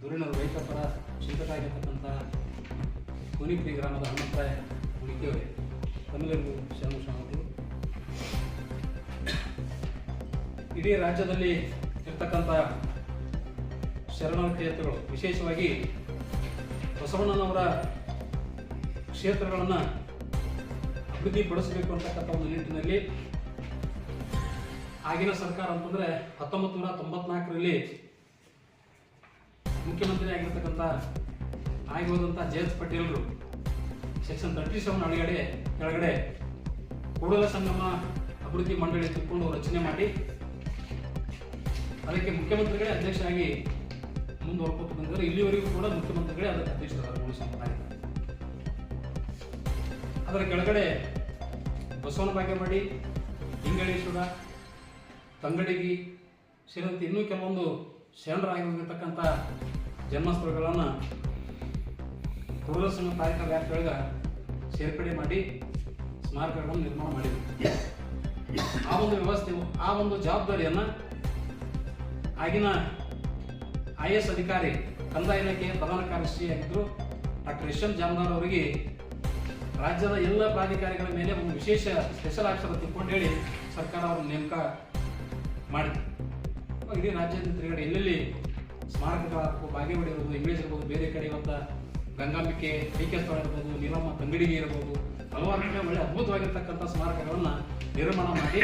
ದೂರಿನ ರೈತ ಪರ ಚಿಂತಕ ಗ್ರಾಮದ ಹನುಮಂತರಾಯ ಉಳಿಕೆಯವರೇ ತಮ್ಮೆಲ್ಲರಿಗೂ ಶರಣು ಶಾಂತಿ. ಇಡೀ ರಾಜ್ಯದಲ್ಲಿ ಇರ್ತಕ್ಕಂಥ ಶರಣ ಕ್ಷೇತ್ರಗಳು ವಿಶೇಷವಾಗಿ ಬಸವಣ್ಣನವರ ಕ್ಷೇತ್ರಗಳನ್ನು ಅಭಿವೃದ್ಧಿಪಡಿಸಬೇಕು ಅಂತಕ್ಕಂಥ ಒಂದು ನಿಟ್ಟಿನಲ್ಲಿ ಆಗಿನ ಸರ್ಕಾರ ಅಂತಂದರೆ ಹತ್ತೊಂಬತ್ತು ನೂರ ತೊಂಬತ್ನಾಲ್ಕರಲ್ಲಿ ಮುಖ್ಯಮಂತ್ರಿ ಆಗಿರ್ತಕ್ಕಂಥ ಆಗಿ ಹೋದಂಥ ಜಯಂತ್ ಪಟೇಲ್ರು ಸೆಕ್ಷನ್ ತರ್ಟಿ ಸೆವೆನ್ ಅಡಿಗಡೆ ಕೆಳಗಡೆ ಕೂಡಲ ಸಂಗಮ ಅಭಿವೃದ್ಧಿ ಮಂಡಳಿ ತಿಳ್ಕೊಂಡು ರಚನೆ ಮಾಡಿ ಅದಕ್ಕೆ ಮುಖ್ಯಮಂತ್ರಿಗಳೇ ಅಧ್ಯಕ್ಷರಾಗಿ ಮುಂದುವರ್ಕೋತ ಬಂದಿದ್ದಾರೆ ಇಲ್ಲಿವರೆಗೂ ಕೂಡ ಮುಖ್ಯಮಂತ್ರಿಗಳೇ ಅದಕ್ಕೆ ಅಧ್ಯಕ್ಷರಾದ ಮೂಲ ಸಂಪ್ರದಾಯ ಅದರ ಕೆಳಗಡೆ ಬಸವನ ಬಾಗೇವಾಡಿ ಹಿಂಗಳೇಶ್ವರ ತಂಗಡಿಗಿ ಸೇರಿದಂತೆ ಇನ್ನೂ ಕೆಲವೊಂದು ಶರಣರಾಗಿರ್ತಕ್ಕಂಥ ಜನ್ಮಸ್ಥಳಗಳನ್ನು ಸಂಘ ತಾರೀಖ ವ್ಯಾಪ್ತಿಯೊಳಗೆ ಸೇರ್ಪಡೆ ಮಾಡಿ ಸ್ಮಾರಕಗಳನ್ನು ನಿರ್ಮಾಣ ಮಾಡಿದ್ರು. ಆ ಒಂದು ವ್ಯವಸ್ಥೆ, ಆ ಒಂದು ಜವಾಬ್ದಾರಿಯನ್ನು ಆಗಿನ ಐ ಎಸ್ ಅಧಿಕಾರಿ ಕಂದಾಯ ಇಲಾಖೆಯ ಪ್ರಧಾನ ಕಾರ್ಯದರ್ಶಿಯಾಗಿದ್ದರು. ಡಾಕ್ಟರ್ ಯಶವಂತ್ ಜಾಮದಾರ್ ಅವರಿಗೆ ರಾಜ್ಯದ ಎಲ್ಲ ಪ್ರಾಧಿಕಾರಿಗಳ ಮೇಲೆ ಒಂದು ವಿಶೇಷ ಸ್ಪೆಷಲ್ ಆಫೀಸರ್ ತಿಳ್ಕೊಂಡು ಹೇಳಿ ಸರ್ಕಾರ ಅವರನ್ನು ನೇಮಕ ಮಾಡಿದೆ ಇಡೀ ರಾಜ್ಯದ ತಿರುಗಡೆ ಎಲ್ಲೆಲ್ಲಿ ಸ್ಮಾರಕಗಳಾಗಬೇಕು ಬಾಗೇವಾಡಿ ಇರ್ಬೋದು ಇಂಗ್ಲೀಷ್ ಇರ್ಬೋದು, ಬೇರೆ ಕಡೆ ಇವತ್ತು ಗಂಗಾಂಬಿಕೆ ಸ್ಥಳ ಇರ್ಬೋದು, ನೀಲಮ್ಮ ತಂಗಡಿಗೆ ಇರ್ಬೋದು, ಹಲವಾರು ಕಡೆ ಒಳ್ಳೆ ಅದ್ಭುತವಾಗಿರ್ತಕ್ಕಂಥ ಸ್ಮಾರಕಗಳನ್ನು ನಿರ್ಮಾಣ ಮಾಡಿ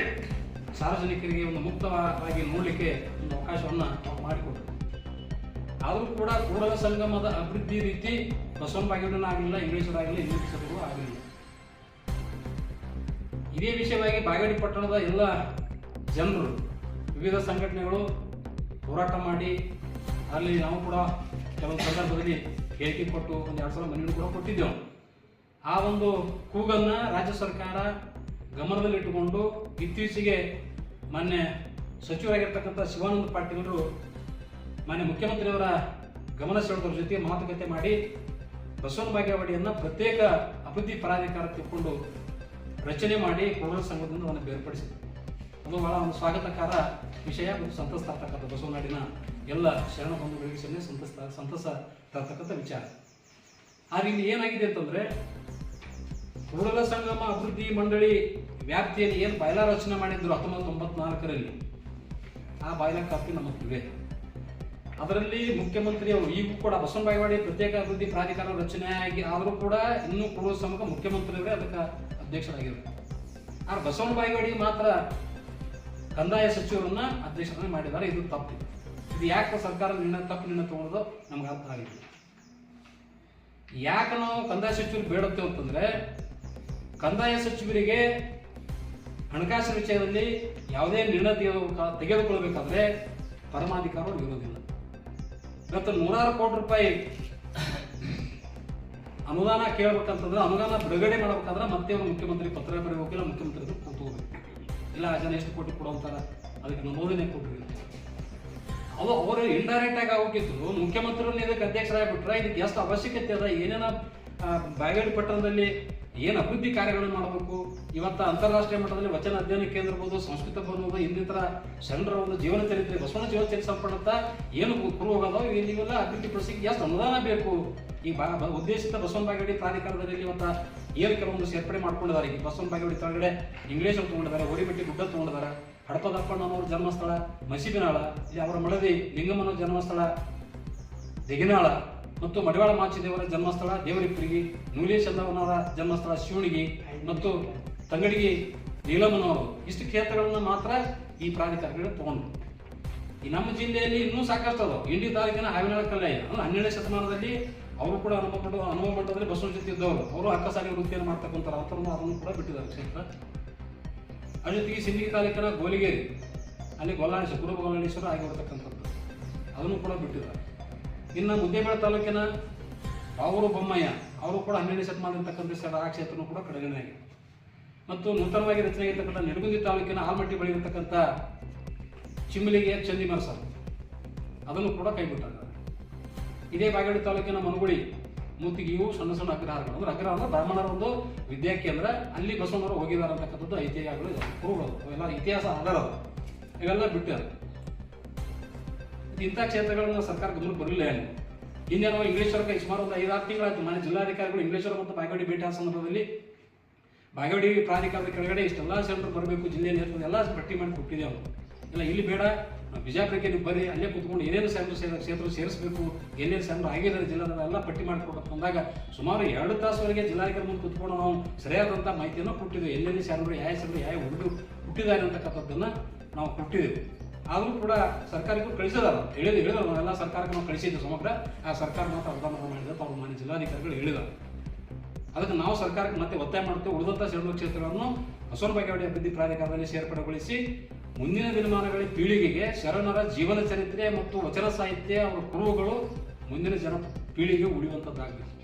ಸಾರ್ವಜನಿಕರಿಗೆ ಒಂದು ಮುಕ್ತವಾಗಿ ನೋಡಲಿಕ್ಕೆ ಒಂದು ಅವಕಾಶವನ್ನು ಮಾಡಿಕೊಟ್ಟರು ಆದರೂ ಕೂಡ ಕೂಡಲ ಸಂಗಮದ ಅಭಿವೃದ್ಧಿ ರೀತಿ ಬಸವನ ಆಗಲಿಲ್ಲ ಇಂಗ್ಲೀಷರಾಗಲಿಲ್ಲ ಇಂಗ್ಲೀಷರು ಆಗಲಿಲ್ಲ ಇದೇ ವಿಷಯವಾಗಿ ಬಾಗೇಡಿ ಪಟ್ಟಣದ ಎಲ್ಲ ಜನರು ವಿವಿಧ ಸಂಘಟನೆಗಳು ಹೋರಾಟ ಮಾಡಿ ಅಲ್ಲಿ ನಾವು ಕೂಡ ಕೆಲವು ಸಂದರ್ಭದಲ್ಲಿ ಹೇಳಿಕೆ ಕೊಟ್ಟು ಒಂದು ಎರಡು ಸಾವಿರ ಮನೆಯನ್ನು ಕೂಡ ಕೊಟ್ಟಿದ್ದೆವು. ಆ ಒಂದು ಕೂಗನ್ನ ರಾಜ್ಯ ಸರ್ಕಾರ ಗಮನದಲ್ಲಿಟ್ಟುಕೊಂಡು ಇತ್ತೀಚೆಗೆ ಮೊನ್ನೆ ಸಚಿವರಾಗಿರ್ತಕ್ಕಂಥ ಶಿವಾನಂದ ಪಾಟೀಲರು ಮಾನ್ಯ ಮುಖ್ಯಮಂತ್ರಿಯವರ ಗಮನ ಸೆಳೆದವ್ರ ಜೊತೆ ಮಾತುಕತೆ ಮಾಡಿ ಬಸವನ ಬಾಗೇವಾಡಿಯನ್ನು ಪ್ರತ್ಯೇಕ ಅಭಿವೃದ್ಧಿ ಪ್ರಾಧಿಕಾರ ತಿಳ್ಕೊಂಡು ರಚನೆ ಮಾಡಿ ಕೂಡಲ ಸಂಘದಿಂದ ಅದನ್ನು ಬೇರ್ಪಡಿಸಿದೆ ಅದು ಬಹಳ ಒಂದು ಸ್ವಾಗತಕಾರ ವಿಷಯ ಮತ್ತು ಸಂತಸ ತರ್ತಕ್ಕಂಥ ಬಸವನಾಡಿನ ಎಲ್ಲ ಶರಣ ಬಂಧುಗಳಿಗೆ ಸಹ ಸಂತಸ ಸಂತಸ ತರ್ತಕ್ಕಂಥ ವಿಚಾರ. ಆದ್ರೆ ಇಲ್ಲಿ ಏನಾಗಿದೆ ಅಂತಂದ್ರೆ, ಕೂಡಲ ಸಂಗಮ ಅಭಿವೃದ್ಧಿ ಮಂಡಳಿ ವ್ಯಾಪ್ತಿಯಲ್ಲಿ ಏನು ಬಾಯ್ಲ ರಚನೆ ಮಾಡಿದ್ರು ಹತ್ತೊಂಬತ್ತು ತೊಂಬತ್ನಾಲ್ಕರಲ್ಲಿ ಆ ಬಾಯ್ಲಾ ಕಾಪಿ ನಮ್ಮ ಇವೆ ಅದರಲ್ಲಿ ಮುಖ್ಯಮಂತ್ರಿ ಅವರು, ಈಗೂ ಕೂಡ ಬಸವನ ಬಾಯವಾಡಿ ಪ್ರತ್ಯೇಕ ಅಭಿವೃದ್ಧಿ ಪ್ರಾಧಿಕಾರ ರಚನೆ ಆಗಿ ಆದರೂ ಕೂಡ ಇನ್ನೂ ಕೂಡ ಸಮಗ ಮುಖ್ಯಮಂತ್ರಿಯವರೇ ಅದಕ್ಕೆ ಅಧ್ಯಕ್ಷರಾಗಿದ್ದಾರೆ ಆದ್ರೆ ಬಸವನ ಬಾಗೇವಾಡಿ ಮಾತ್ರ ಕಂದಾಯ ಸಚಿವರನ್ನ ಅಧ್ಯಕ್ಷರನ್ನ ಮಾಡಿದ್ದಾರೆ. ಇದು ತಪ್ಪು. ಇದು ಯಾಕೆ ಸರ್ಕಾರ ನಿರ್ಣಯ ತಪ್ಪು ನಿನ್ನ ತಗೊಳ್ಳೋದು ನಮ್ಗೆ ಅರ್ಥ ಆಗಿದೆ ಯಾಕೆ ನಾವು ಕಂದಾಯ ಸಚಿವರು ಬೇಡುತ್ತೇವೆ ಅಂತಂದ್ರೆ, ಕಂದಾಯ ಸಚಿವರಿಗೆ ಹಣಕಾಸಿನ ವಿಷಯದಲ್ಲಿ ಯಾವುದೇ ನಿರ್ಣಯ ತೆಗೆದು- ತೆಗೆದುಕೊಳ್ಬೇಕಾದ್ರೆ ಪರಮಾಧಿಕಾರವು ಇರೋದಿಲ್ಲ. ಇವತ್ತು ನೂರಾರು ಕೋಟಿ ರೂಪಾಯಿ ಅನುದಾನ ಕೇಳಬೇಕಂತಂದ್ರೆ, ಅನುದಾನ ಬಿಡುಗಡೆ ಮಾಡ್ಬೇಕಾದ್ರೆ ಮತ್ತೆ ಮುಖ್ಯಮಂತ್ರಿ ಪತ್ರ ಬರೀಬೇಕಿಲ್ಲ, ಮುಖ್ಯಮಂತ್ರಿ ಇಲ್ಲ ಜನ ಎಷ್ಟು ಕೊಟ್ಟು ಕೊಡುವಂತಾರ ಅದಕ್ಕೆ ನೂರನೇ ಕೊಟ್ಟರು. ಅವು ಅವರು ಇಂಡೈರೆಕ್ಟ್ ಆಗಿ ಹೋಗಿದ್ರು ಮುಖ್ಯಮಂತ್ರಿಗಳು ಇದಕ್ಕೆ ಅಧ್ಯಕ್ಷರಾಗ್ಬಿಟ್ರೆ ಇದಕ್ಕೆ ಎಷ್ಟು ಅವಶ್ಯಕತೆ ಅದ ಏನೇನ ಬಾಗೇವಾಡಿ ಪಟ್ಟಣದಲ್ಲಿ ಏನು ಅಭಿವೃದ್ಧಿ ಕಾರ್ಯಗಳನ್ನು ಮಾಡಬೇಕು? ಇವತ್ತು ಅಂತಾರಾಷ್ಟ್ರೀಯ ಮಟ್ಟದಲ್ಲಿ ವಚನ ಅಧ್ಯಯನ ಕೇಂದ್ರ ಇರ್ಬೋದು ಸಂಸ್ಕೃತ ಬರ್ಬೋದು ಇನ್ನಿತರ ಶರಣರ ಒಂದು ಜೀವನ ಚರಿತ್ರೆ, ಬಸವನ ಜೀವನ ಚರಿತ್ರೆ ಸಂಪನ್ನಂತ ಏನು ಕುರು ಹೋಗೋದು ಇವೆಲ್ಲ ಅಭಿವೃದ್ಧಿ ಪಡಿಸಿಗೆ ಎಷ್ಟು ಅನುದಾನ ಬೇಕು? ಈ ಬ- ಉದ್ದೇಶಿತ ಬಸವನ ಬಾಗೇಡಿ ಪ್ರಾಧಿಕಾರದಲ್ಲಿ ಇವತ್ತು ಏನು ಕೆಲವೊಂದು ಸೇರ್ಪಡೆ ಮಾಡ್ಕೊಂಡಿದ್ದಾರೆ. ಈ ಬಸವನ ಬಾಗೇಡಿ ಕೆಳಗಡೆ ಇಂಗ್ಲೇಷ್ ತಗೊಂಡಿದ್ದಾರೆ ಓಡಿಬಿಟ್ಟಿ ಗುಡ್ಡ ತಗೊಂಡಿದ್ದಾರೆ ಹಡಪದಪ್ಪಣ್ಣನವ್ರ ಜನ್ಮಸ್ಥಳ ಮಸೀಬಿನಾಳ ಇಲ್ಲಿ ಅವರ ಮಳದಿ ಲಿಂಗಮ್ಮನ ಜನ್ಮಸ್ಥಳ, ದಿಗಿನಾಳ ಮತ್ತು ಮಡಿವಾಳ ಮಾಚಿದೇವರ ಜನ್ಮಸ್ಥಳ ದೇವರಿಪ್ಪರಿಗೆ ನೂಲೇಶಂದವನವರ ಜನ್ಮಸ್ಥಳ ಶಿವಣಿಗೆ ಮತ್ತು ತಂಗಡಿಗೆ ನೀಲಮ್ಮನವರು. ಇಷ್ಟು ಕ್ಷೇತ್ರಗಳನ್ನು ಮಾತ್ರ ಈ ಪ್ರಾಧಿಕಾರಗಳು ತಗೊಂಡು ಈ ನಮ್ಮ ಜಿಲ್ಲೆಯಲ್ಲಿ ಇನ್ನೂ ಸಾಕಷ್ಟು ಅದಾವ. ಇಂಡಿ ತಾಲೂಕಿನ ಹಾವಿನಾಳ ಕಲ್ಯಾಣ. ಅಂದ್ರೆ ಹನ್ನೆರಡನೇ ಶತಮಾನದಲ್ಲಿ ಅವರು ಕೂಡ ಅನುಭವ ಅನುಭವ ಮಟ್ಟದಲ್ಲಿ ಬಸವನ ಜೊತೆ ಇದ್ದವರು. ಅವರು ಅಕ್ಕಸಾಲಿ ವೃತ್ತಿಯನ್ನು ಮಾಡ್ತಕ್ಕಂಥ ಅದನ್ನು ಕೂಡ ಬಿಟ್ಟಿದ್ದಾರೆ ಕ್ಷೇತ್ರ. ಅದ್ರ ಜೊತೆಗೆ ಸಿಂದಗಿ ತಾಲೂಕಿನ ಗೋಲಿಗೇರಿ. ಅಲ್ಲಿ ಗೊಲ್ಲಾಣೇಶ್ವರ ಗುರು ಗೊಲ್ಲಾಣೇಶ್ವರ ಆಗಿರ್ತಕ್ಕಂಥದ್ದು ಅದನ್ನು ಕೂಡ ಬಿಟ್ಟಿದ್ದಾರೆ. ಇನ್ನು ಮುದ್ದೇಬೇಳೆ ತಾಲೂಕಿನ ಬಾವೂರು ಬೊಮ್ಮಯ್ಯ, ಅವರು ಕೂಡ ಹನ್ನೆರಡನೇ ಶತಮಾನ ಸರ್ ಆ ಕ್ಷೇತ್ರನೂ ಕೂಡ ಕಡೆಗಣೆಯಾಗಿದೆ ಮತ್ತು ನೂತನವಾಗಿ ರಚನೆ ಆಗಿರ್ತಕ್ಕಂಥ ನಿಡಗುಂದಿ ತಾಲೂಕಿನ ಆಲ್ಮಟ್ಟಿ ಬಳಿ ಇರತಕ್ಕಂಥ ಚಿಮ್ಮಲಿಗೆ ಚಂದಿ ಸರ್ ಅದನ್ನು ಕೂಡ ಕೈಬಿಟ್ಟಿದ್ದಾರೆ ಇದೇ ಬಾಗೇಡಿ ತಾಲೂಕಿನ ಮನಗುಳಿ, ಮೂತಿಗೆಯು ಸಣ್ಣ ಸಣ್ಣ ಅಗ್ರಹಾರಗಳು. ಅಂದ್ರೆ ಅಗ್ರಹ ಅಂದ್ರೆ ಬ್ರಾಹ್ಮಣರ ಒಂದು ವಿದ್ಯಾಕೇಂದ್ರ ಅಲ್ಲಿ ಬಸವನವರು ಹೋಗಿದ್ದಾರೆ ಅಂತಕ್ಕಂಥದ್ದು ಐತಿಹ್ಯಗಳು ಇದಾವೆ ಅವೆಲ್ಲ ಇತಿಹಾಸ ಆಧಾರ ಇವೆಲ್ಲ ಬಿಟ್ಟಾರೆ ಇಂಥ ಕ್ಷೇತ್ರಗಳನ್ನು ಸರ್ಕಾರ ಗಮನಕ್ಕೆ ಬರಲಿಲ್ಲ ಹಿಂದೆ ನಾವು ಇಂಗ್ಲೀಷರ ಕೈ ಸುಮಾರು ಒಂದು ಐದಾರು ತಿಂಗಳಾಯ್ತು. ಮನೆ ಜಿಲ್ಲಾಧಿಕಾರಿಗಳು ಇಂಗ್ಲೇಶ್ವರ ಮತ್ತು ಬಾಗೇವಾಡಿ ಭೇಟಿ ಆದ ಸಂದರ್ಭದಲ್ಲಿ ಬಾಗೇವಾಡಿ ಪ್ರಾಧಿಕಾರದ ಕೆಳಗಡೆ ಇಷ್ಟೆಲ್ಲ ಸೆಂಟರ್ ಬರಬೇಕು ಜಿಲ್ಲೆಯಲ್ಲಿ ಎಲ್ಲ ಪಟ್ಟಿ ಮಾಡಿ ಕೊಟ್ಟಿದೆ ಅವರು. ಇಲ್ಲ, ಇಲ್ಲಿ ಬೇಡ ಬಿಜಾಪುರಕ್ಕೆ ನೀವು ಬರ್ರಿ, ಅಲ್ಲೇ ಕೂತ್ಕೊಂಡು ಏನೇನು ಸೆಂಟ್ರ್ ಕ್ಷೇತ್ರ ಸೇರಿಸಬೇಕು, ಏನೇನು ಸೆಂಟ್ರ್ ಆಗಿದ್ದಾರೆ ಜಿಲ್ಲಾದ ಎಲ್ಲ ಪಟ್ಟಿ ಮಾಡಿಕೊಡಕ್ಕೆ ಬಂದಾಗ ಸುಮಾರು ಎರಡು ತಾಸುವರೆಗೆ ಜಿಲ್ಲಾಧಿಕಾರಿ ಮುಂದೆ ಕೂತ್ಕೊಂಡು ನಾವು ಸರಿಯಾದಂಥ ಮಾಹಿತಿಯನ್ನು ಕೊಟ್ಟಿದ್ದೇವೆ. ಎಲ್ಲೆಲ್ಲಿ ಸೆಂಟ್ರ್ ಯಾವ ಸೆಂಟ್ರ್ ಯಾವ ಹುಡುಗರು ಹುಟ್ಟಿದ್ದಾರೆ ಅಂತಕ್ಕಂಥದ್ದನ್ನು ನಾವು ಕೊಟ್ಟಿದ್ದೇವೆ. ಆದರೂ ಕೂಡ ಸರ್ಕಾರಕ್ಕೂ ಕಳಿಸಿದಾರ ಹೇಳಿದ ಹೇಳಿದ್ರು ನಾವೆಲ್ಲ ಸರ್ಕಾರಕ್ಕೆ ನಾವು ಕಳಿಸಿದ್ದು ಸಮಗ್ರ. ಆ ಸರ್ಕಾರ ಮಾತ್ರ ಅನುದಾನ ಮಾಡಿದ ಅವ್ರು ಮಾನ್ಯ ಜಿಲ್ಲಾಧಿಕಾರಿಗಳು ಹೇಳಿದ್ದಾರೆ ಅದಕ್ಕೆ ನಾವು ಸರ್ಕಾರಕ್ಕೆ ಮತ್ತೆ ಒತ್ತಾಯ ಮಾಡ್ತೇವೆ. ಉಳಿದಂಥ ಶರಣ ಕ್ಷೇತ್ರಗಳನ್ನು ಹೊಸೂರು ಬಾಗೇವಾಡಿ ಅಭಿವೃದ್ಧಿ ಪ್ರಾಧಿಕಾರದಲ್ಲಿ ಸೇರ್ಪಡೆಗೊಳಿಸಿ ಮುಂದಿನ ದಿನಮಾನಗಳ ಪೀಳಿಗೆಗೆ ಶರಣರ ಜೀವನ ಚರಿತ್ರೆ ಮತ್ತು ವಚನ ಸಾಹಿತ್ಯ ಅವರ ಕುರುಹುಗಳು ಮುಂದಿನ ಜನ ಪೀಳಿಗೆ ಉಳಿಯುವಂಥದ್ದಾಗಬೇಕು